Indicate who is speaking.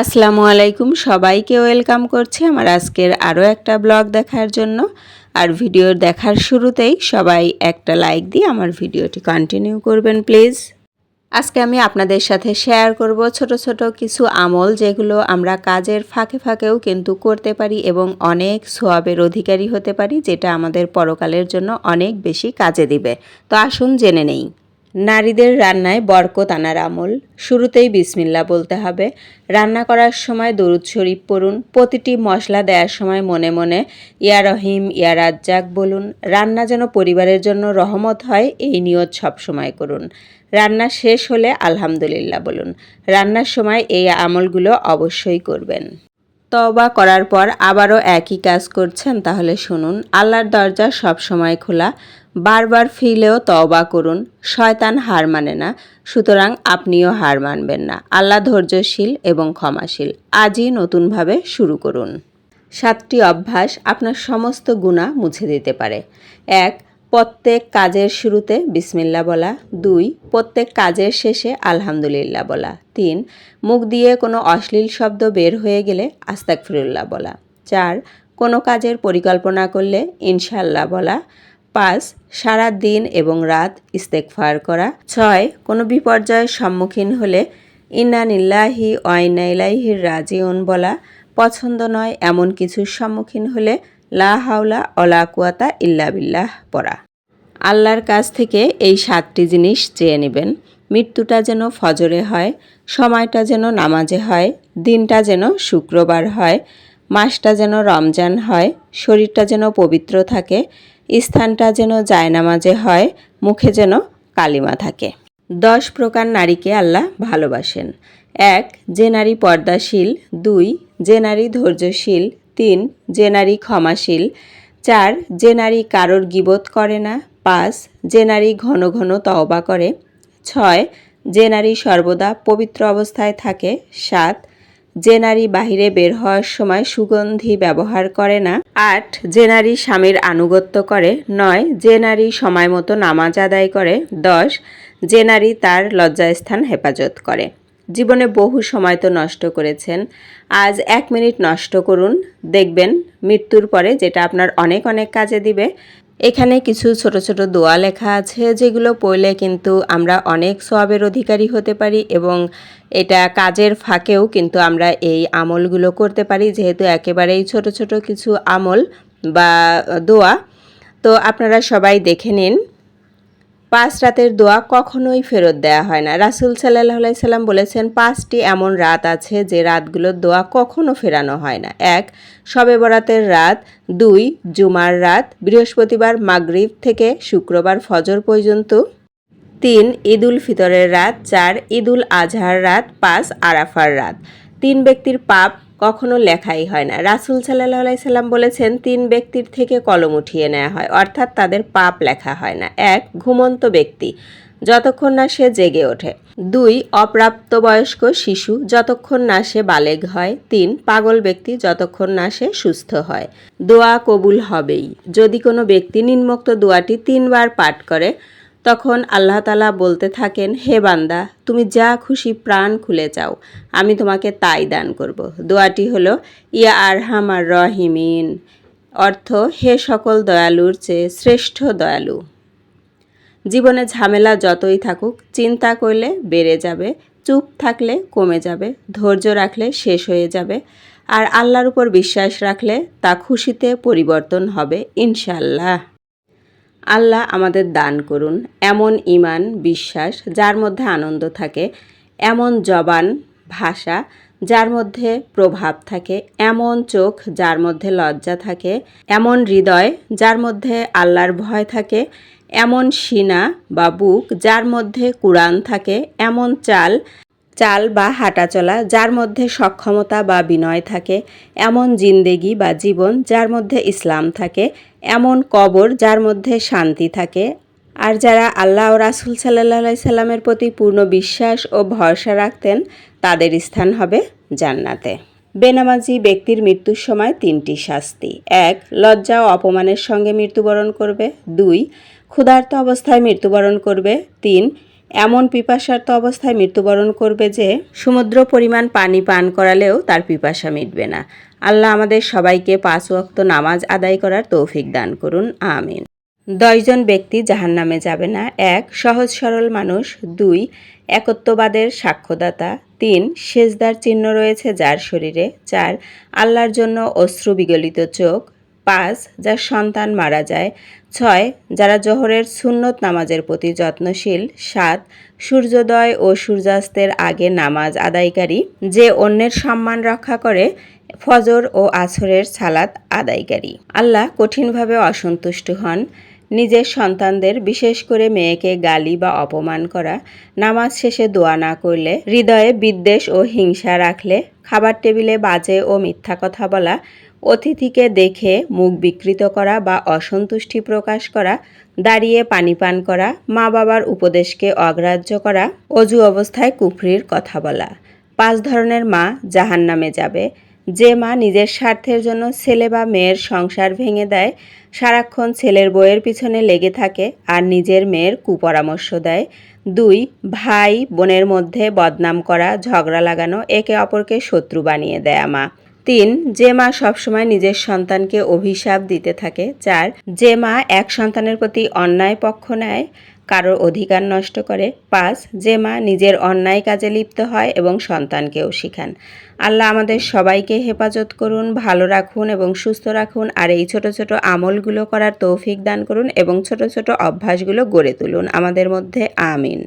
Speaker 1: আসসালামু আলাইকুম। সবাইকে ওয়েলকাম করছি আমার আজকের আরও একটা ব্লগ দেখার জন্য। আর ভিডিও দেখার শুরুতেই সবাই একটা লাইক দিয়ে আমার ভিডিওটি কন্টিনিউ করবেন প্লিজ আজকে আমি আপনাদের সাথে শেয়ার করব ছোট ছোট কিছু আমল যেগুলো আমরা কাজের ফাঁকে ফাঁকেও কিন্তু করতে পারি এবং অনেক সোয়াবের অধিকারী হতে পারি, যেটা আমাদের পরকালের জন্য অনেক বেশি কাজে দিবে। তো আসুন জেনে নেই। নারীদের রান্নায় বরকত আনার আমল। শুরুতেই বিসমিল্লা বলতে হবে। রান্না করার সময় দরুদ শরীফ পড়ুন। প্রতিটি মশলা দেওয়ার সময় মনে মনে, ইয়া রহিম, ইয়া রাজ্জাক বলুন। রান্না যেন পরিবারের জন্য রহমত হয়, এই নিয়ত সবসময় করুন। রান্না শেষ হলে আলহামদুলিল্লাহ বলুন। রান্নার সময় এই আমলগুলো অবশ্যই করবেন। তওবা করার পর আবারও একই কাজ করছেন, তাহলে শুনুন। আল্লাহর দরজা সব সময় খোলা। বারবার ফিলেও তওবা করুন। শয়তান হার মানে না, সুতরাং আপনিও হার মানবেন না। আল্লাহ ধৈর্যশীল এবং ক্ষমাশীল। আজই নতুনভাবে শুরু করুন। সাতটি অভ্যাস আপনার সমস্ত গুণা মুছে দিতে পারে। এক প্রত্যেক কাজের শুরুতে বিসমিল্লা বলা। দুই, প্রত্যেক কাজের শেষে আলহামদুলিল্লাহ বলা। তিন, মুখ দিয়ে কোনো অশ্লীল শব্দ বের হয়ে গেলে আস্তাকফিরুল্লাহ বলা। চার, কোনো কাজের পরিকল্পনা করলে ইনশাল্লাহ বলা। পাঁচ, সারা দিন এবং রাত ইস্তেকফার করা। ছয়, কোনো বিপর্যয়ের সম্মুখীন হলে ইন্না নিল্লাহি ওয়াইনা ইলাইহির রাজিউন বলা। পছন্দ নয় এমন কিছুর সম্মুখীন হলে লা হাওলা অলা কুয়াতা ইল্লা বিল্লাহ পড়া। আল্লাহর কাছ থেকে এই সাতটি জিনিস চেয়ে নেবেন। মৃত্যুটা যেন ফজরে হয়, সময়টা যেন নামাজে হয়, দিনটা যেন শুক্রবার হয়, মাসটা যেন রমজান হয়, শরীরটা যেন পবিত্র থাকে, স্থানটা যেন জায়নামাজে হয়, মুখে যেন কালিমা থাকে। দশ প্রকার নারীকে আল্লাহ ভালোবাসেন। এক, যে নারী পর্দাশীল। দুই, যে নারী ধৈর্যশীল। তিন যে নারী ক্ষমাশীল। চার যে নারী কারোর গিবোধ করে না। পাঁচ যে নারী ঘন ঘন তওবা করে। ছয় যে নারী সর্বদা পবিত্র অবস্থায় থাকে। সাত যে নারী বাহিরে বের হওয়ার সময় সুগন্ধি ব্যবহার করে না। আট যে নারী স্বামীর আনুগত্য করে। নয় যে নারী সময় মতো নামাজ আদায় করে। দশ যে নারী তার লজ্জাস্থান হেফাজত করে। জীবনে বহু সময় তো নষ্ট করেছেন। আজ এক মিনিট নষ্ট করুন। দেখবেন মৃত্যুর পরে যেটা আপনার অনেক অনেক কাজে দিবে। এখানে কিছু ছোট ছোট দোয়া লেখা আছে, যেগুলো পড়লে কিন্তু আমরা অনেক সোয়াবের অধিকারী হতে পারি এবং এটা কাজের ফাঁকেও কিন্তু আমরা এই আমলগুলো করতে পারি, যেহেতু একেবারেই ছোট ছোট কিছু আমল বা দোয়া। তো আপনারা সবাই দেখে নিন। পাঁচ রাতের দোয়া কখনোই ফেরত দেওয়া হয় না। রাসুল সাল্লাহ সাল্লাম বলেছেন, পাঁচটি এমন রাত আছে যে রাতগুলোর দোয়া কখনো ফেরানো হয় না। এক শবে বরাতের রাত। দুই, জুমার রাত। বৃহস্পতিবার, মাগরিব থেকে শুক্রবার, ফজর পর্যন্ত। তিন, ঈদুল ফিতরের রাত। চার, ঈদুল আজহার রাত। পাঁচ, আরাফার রাত। তিন ব্যক্তির পাপ কখনো লেখাই হয় না। রাসুল সাল্লাহ সাল্লাম বলেছেন, তিন ব্যক্তির থেকে কলম উঠিয়ে নেওয়া হয়, অর্থাৎ তাদের পাপ লেখা হয় না। এক, ঘুমন্ত ব্যক্তি, যতক্ষণ না সে জেগে ওঠে। দুই, অপ্রাপ্তবয়স্ক শিশু, যতক্ষণ না সে বালেগ হয়। তিন, পাগল ব্যক্তি, যতক্ষণ না সে সুস্থ হয়। দোয়া কবুল হবেই। যদি কোনো ব্যক্তি নিম্নোক্ত দোয়াটি তিনবার পাঠ করে তখন আল্লাহ তালা বলতে থাকেন, হে বান্দা, তুমি যা খুশি প্রাণ খুলে চাও আমি তোমাকে তাই দান করব। দোয়াটি হলো, ইয়া আরহাম আর রহিমিন। অর্থ, হে সকল দয়ালুর চেয়ে শ্রেষ্ঠ দয়ালু। জীবনে ঝামেলা যতই থাকুক, চিন্তা করলে বেড়ে যাবে, চুপ থাকলে কমে যাবে, ধৈর্য রাখলে শেষ হয়ে যাবে, আর আল্লাহর উপর বিশ্বাস রাখলে তা খুশিতে পরিবর্তন হবে ইনশাল্লাহ আল্লাহ আমাদের দান করুন। এমন ইমান বিশ্বাস, যার মধ্যে আনন্দ থাকে, এমন জবান, ভাষা, যার মধ্যে প্রভাব থাকে, এমন চোখ, যার মধ্যে লজ্জা থাকে, এমন হৃদয়, যার মধ্যে আল্লাহর ভয় থাকে, এমন সিনা বা বুক, যার মধ্যে কোরআন থাকে, এমন চাল চাল বা হাঁটাচলা যার মধ্যে সক্ষমতা বা বিনয় থাকে, এমন জিন্দেগি বা জীবন যার মধ্যে ইসলাম থাকে, এমন কবর যার মধ্যে শান্তি থাকে। আর যারা আল্লাহ ও রাসুল সাল্লাহ সাল্লামের প্রতি পূর্ণ বিশ্বাস ও ভরসা রাখতেন, তাদের স্থান হবে জান্নাতে। বেনামাজি ব্যক্তির মৃত্যুর সময় তিনটি শাস্তি। এক, লজ্জা ও অপমানের সঙ্গে মৃত্যুবরণ করবে। দুই, ক্ষুধার্ত অবস্থায় মৃত্যুবরণ করবে। তিন এমন পিপাসার্ত অবস্থায় মৃত্যুবরণ করবে যে সমুদ্র পরিমাণ পানি পান করালেও তার পিপাসা মিটবে না। আল্লাহ আমাদের সবাইকে পাঁচ ওয়াক্ত নামাজ আদায় করার তৌফিক দান করুন। আমিন। দশজন ব্যক্তি জাহান নামে যাবে না। এক, সহজ সরল মানুষ। দুই, একত্ববাদের সাক্ষ্যদাতা। তিন, সেজদার চিহ্ন রয়েছে যার শরীরে। চার, আল্লাহর জন্য অশ্রু বিগলিত চোখ। পাঁচ, যার সন্তান মারা যায়। ছয়, যারা জোহরের সুন্নত নামাজের প্রতি যত্নশীল। সাত, সূর্যোদয় ও সূর্যাস্তের আগে নামাজ আদায়কারী, যে অন্যের সম্মান রক্ষা করে, ফজর ও আসরের সালাত আদায়কারী। আল্লাহ কঠিনভাবে অসন্তুষ্ট হন। নিজের সন্তানদের বিশেষ করে মেয়েকে গালি বা অপমান করা, নামাজ শেষে দোয়া না করলে, হৃদয়ে বিদ্বেষ ও হিংসা রাখলে, খাবার টেবিলে বাজে ও মিথ্যা কথা বলা অতিথিকে দেখে মুখ বিকৃত করা বা অসন্তুষ্টি প্রকাশ করা, দাঁড়িয়ে পানি পান করা মা বাবার উপদেশকে অগ্রাহ্য করা, অজু অবস্থায় কুফরির কথা বলা। পাঁচ ধরনের মা জাহান নামে যাবে। যে মা নিজের স্বার্থের জন্য ছেলে বা মেয়ের সংসার ভেঙে দেয়, সারাক্ষণ ছেলের বইয়ের পিছনে লেগে থাকে আর নিজের মেয়ের কুপরামর্শ দেয়। দুই ভাই বোনের মধ্যে বদনাম করা, ঝগড়া লাগানো, একে অপরকে শত্রু বানিয়ে দেয়া মা। তিন, যে মা সবসময় নিজের সন্তানকে অভিশাপ দিতে থাকে। চার, যে মা এক সন্তানের প্রতি অন্যায় পক্ষ নেয়, কারোর অধিকার নষ্ট করে। পাঁচ, যে মা নিজের অন্যায় কাজে লিপ্ত হয় এবং সন্তানকেও শিখান। আল্লাহ আমাদের সবাইকে হেফাজত করুন, ভালো রাখুন এবং সুস্থ রাখুন, আর এই ছোট ছোট আমলগুলো করার তৌফিক দান করুন এবং ছোট ছোট অভ্যাসগুলো গড়ে তুলুন। আমাদের মধ্যে আমিন।